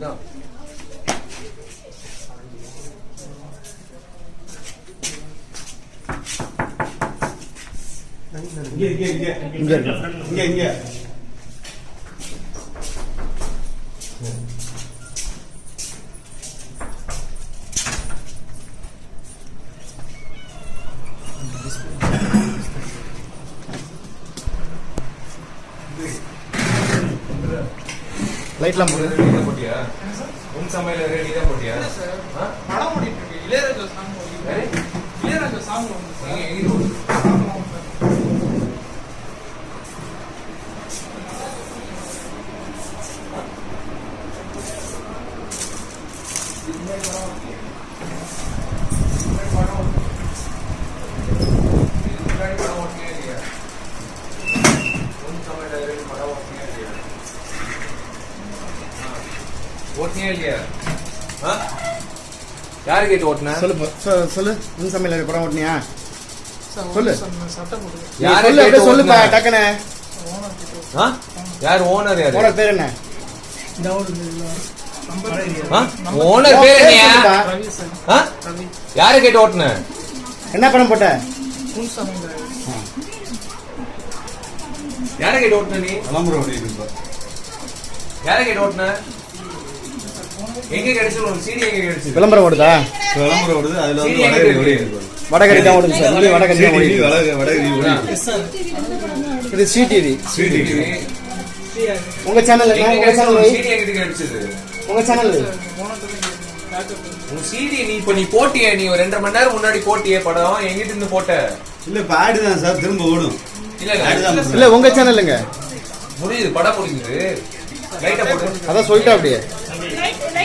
இதான். இங்க இங்க இங்க இங்க இருக்கு. இங்க இங்க லைட்லாம் போடு. போட்டியா? உன் சமையல் நீ தான் போட்டியா? படம் ஓடிட்டு இருக்கு. இளையராஜா சாங். இளையராஜா சாங் வந்து சார் எங்க- எங்க ஓடுது? ஆமா, சார். இதுக்கு முன்னாடி படம் ஓட்டியா இல்லையா? உன் சமையல் படம் ஓட்டியா இல்லையா? ஆ. ஓட்டியா இல்லையா? ஆ? யாரு கேட்டு ஓட்டுன? சொல்லு சொல்லு. உன் சமையல் படம் ஓட்டினியா? சொல்லு. யாரை சொல்லு ஓட்டுன? டக்குனு ஓனர்? யார் ஓனர் யாரு? உனக்கு பேர் என்ன? ஓனர் பேர்? ரவி. யாரை கேட்டு ஓட்டுன? என்ன படம் போட்ட? யாரை கேட்டு ஓட்டுன நீ? இருப்பா. யாரை கேட்டு ஓட்டுன? எங்க சீடி எங்க விளம்பரம் ஓடுதா? விளம்பரம் ஓடுது அதுல வந்து வடகரி? ஓடி வடகரி தான் ஓடுது சார். இங்கே வடகரி தான் ஓடி. எஸ் சார் இது சிடிவி சீடி உங்க சேனல் என்ன? எங்க உங்க சேனல் சீடி எங்க கிடைச்சது உங்க சேனல் உன் சீடி நீ இப்ப நீ போட்டியே நீ ஒரு ரெண்டரை மணி நேரம் முன்னாடி போட்டியே படம். எங்கிட்ட இருந்து போட்ட? இல்ல இப்ப ஆடு தான் சார் திரும்ப ஓடும். இல்ல ஆடு இல்ல தான் இல்ல உங்க சேனலுங்க முடியுது படம் முடியுது லைட்டா போட்டு அதான் சொல்லிட்டா அப்படியே.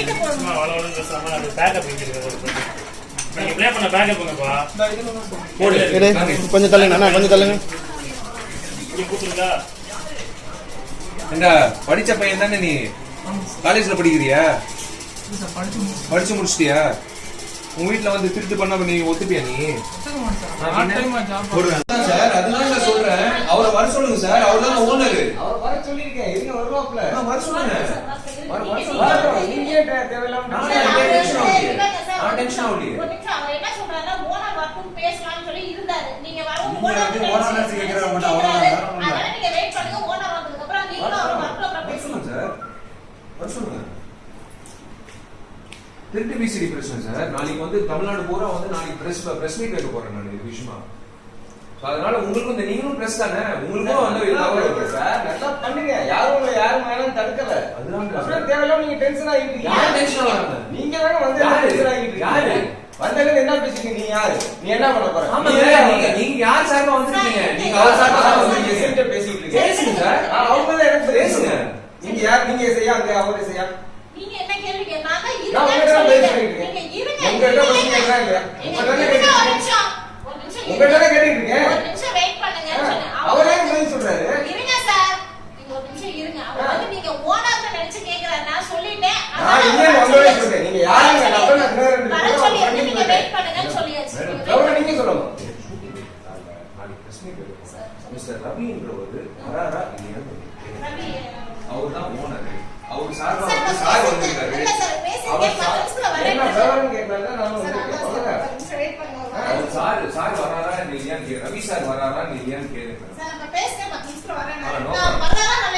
சும்மா வள வளன்னு பேசாம அது இருக்கு கொஞ்சம். நீங்க பண்ண. போடு. தள்ளுங்க அண்ணா கொஞ்சம் தள்ளுங்க. இங்க? என்ன படிச்ச பையன் தானே நீ? காலேஜ்ல படிக்கிறியா. படிச்சு முடிச்சிட்டியா? உங்க வீட்ல வந்து திருட்டு பண்ண நீ ஒத்துப்பியா நீ? சார். அதுதான் சார் சொல்றேன். அவரை வர சொல்லுங்க சார். அவர் தான் ஓனர் அவர் வர சொல்லியிருக்கேன். இருங்க வருவாப்ல வர சொல்லுங்க. வர வர சொல்லுங்க. நீங்க தேவையில்லாம நான் டென்ஷன் ஆகுது? நான் டென்ஷன் ஆகுது. ஒரு நிமிஷம். அவர் என்ன சொல்றாருன்னா, ஓனர் வரட்டும் பேசலாம்னு சொல்லி இருந்தாரு. நீங்க வரவும் ஓனர் ஓனர் கேக்குறாரு, மட்டும். அதனால நீங்க பண்ணுங்க, ஓனர் வந்ததுக்கு அப்புறம் வரட்டும், அப்புறம் சார். வர சொல்லுங்க. திருட்டு பிசிடி பிரச்சனை சார் நாளைக்கு வந்து தமிழ்நாடு பூரா வந்து நாளைக்கு பிரஸ் பிரஸ் மீட் வைக்க போறேன் நான் இது விஷயமா அதனால உங்களுக்கும் இந்த நீங்களும் பிரஸ் தானே உங்களுக்கும் வந்து தகவல். சார். நல்லா பண்ணுங்க. யாரும் உங்களை யாரும் வேணாம்னு தடுக்கல. அதுதான் தேவையில்லாம நீங்க tension ஆகிட்டு இருக்கீங்க. யார் tension ஆகுறாங்க? நீங்க தானே வந்து யாரு? tension ஆகிட்டு யாரு? இருக்கீங்க. வந்தவங்க என்ன பேசுறீங்க? நீ யாரு? நீ என்ன பண்ண போற? என்ன நீங்க நீங்க யார் சார்பா வந்திருக்கீங்க நீங்க? அவர் சார்பா வந்திருக்கீங்க பேசிட்டு இருக்கேன். பேசுங்க சார் அவங்க தான் எனக்கு பேசுங்க. நீங்க யார்? நீங்க செய்யா, அங்க அவரு செய்யா. நீங்க என்ன கேள்வி கேட்க- సార్ సార్ వరారా నీలియం కేర్ రవి సార్ వరారా నీలియం కేర్ సార్ పేస్ కే పక్కిస్తు వరారా